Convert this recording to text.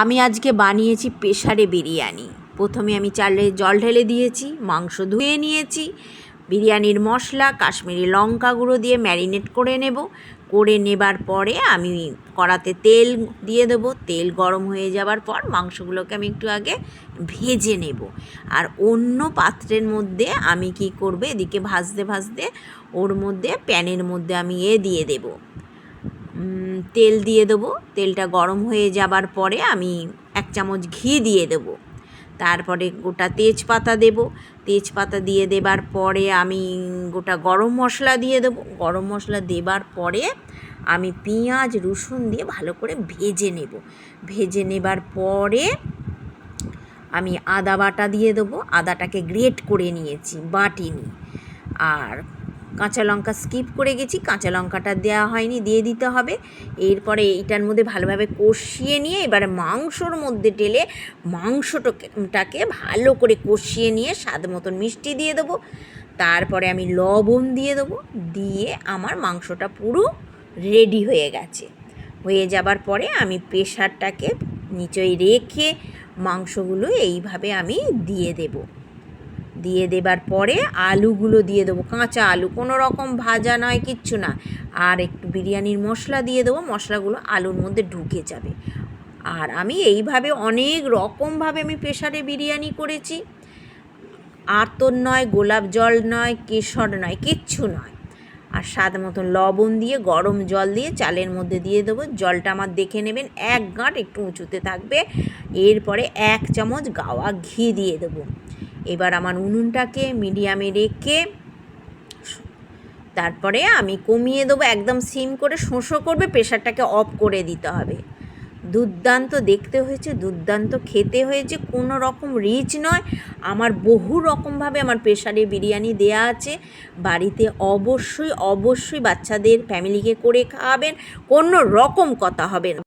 আমি আজকে বানিয়েছি প্রেশারে বিরিয়ানি। প্রথমে আমি চালে জল ঢেলে দিয়েছি, মাংস ধুয়ে নিয়েছি। বিরিয়ানির মশলা, কাশ্মীরি লঙ্কা গুঁড়ো দিয়ে ম্যারিনেট করে নেব। করে নেবার পরে আমি কড়াতে তেল দিয়ে দেবো। তেল গরম হয়ে যাবার পর মাংসগুলোকে আমি একটু আগে ভেজে নেব। আর অন্য পাত্রের মধ্যে আমি কি করবে, এদিকে ভাজতে ভাজতে ওর মধ্যে প্যানের মধ্যে আমি এ দিয়ে দেবো। তেল দিয়ে দেবো। তেলটা গরম হয়ে যাবার পরে আমি এক চামচ ঘি দিয়ে দেবো। তারপরে গোটা তেজপাতা দেবো। তেজপাতা দিয়ে দেবার পরে আমি গোটা গরম মশলা দিয়ে দেবো। গরম মশলা দেবার পরে আমি পেঁয়াজ, রসুন দিয়ে ভালো করে ভেজে নেব। ভেজে নেবার পরে আমি আদা বাটা দিয়ে দেবো। আদাটাকে গ্রেট করে নিয়েছি, বাটিনি। আর কাঁচা লঙ্কা স্কিপ করে গেছি, কাঁচা লঙ্কাটা দেওয়া হয়নি, দিয়ে দিতে হবে। এরপরে এইটার মধ্যে ভালোভাবে কষিয়ে নিয়ে এবারে মাংসর মধ্যে ঢেলে মাংসটাকে ভালো করে কষিয়ে নিয়ে স্বাদ মতন মিষ্টি দিয়ে দেবো। তারপরে আমি লবণ দিয়ে দেবো, দিয়ে আমার মাংসটা পুরো রেডি হয়ে গেছে। হয়ে যাবার পরে আমি প্রেশারটাকে নিচয় রেখে মাংসগুলো এইভাবে আমি দিয়ে দেবো। দিয়ে দেবার পরে আলুগুলো দিয়ে দেবো। কাঁচা আলু, কোনো রকম ভাজা নয়, কিচ্ছু না। আর একটু বিরিয়ানির মশলা দিয়ে দেবো, মশলাগুলো আলুর মধ্যে ঢুকে যাবে। আর আমি এইভাবে অনেক রকমভাবে আমি প্রেশারে বিরিয়ানি করেছি। আতর নয়, গোলাপ জল নয়, কেশর নয়, কিচ্ছু নয়। আর স্বাদ মতো লবণ দিয়ে, গরম জল দিয়ে চালের মধ্যে দিয়ে দেবো। জলটা আমার দেখে নেবেন, এক গাঁট একটু উঁচুতে থাকবে। এরপরে এক চামচ গাওয়া ঘি দিয়ে দেবো। এবার আমার উনুনটাকে মিডিয়ামে রেখে তারপরে আমি কমিয়ে দেবো, একদম সিম করে শোঁসো করবে, প্রেশারটাকে অফ করে দিতে হবে। দুর্দান্ত দেখতে হয়েছে, দুর্দান্ত খেতে হয়েছে, কোনো রকম রিচ নয়। আমার বহু রকমভাবে আমার প্রেশারে বিরিয়ানি দেয়া আছে। বাড়িতে অবশ্যই অবশ্যই বাচ্চাদের ফ্যামিলিকে করে খাওয়াবেন, কোনো রকম কথা হবে না।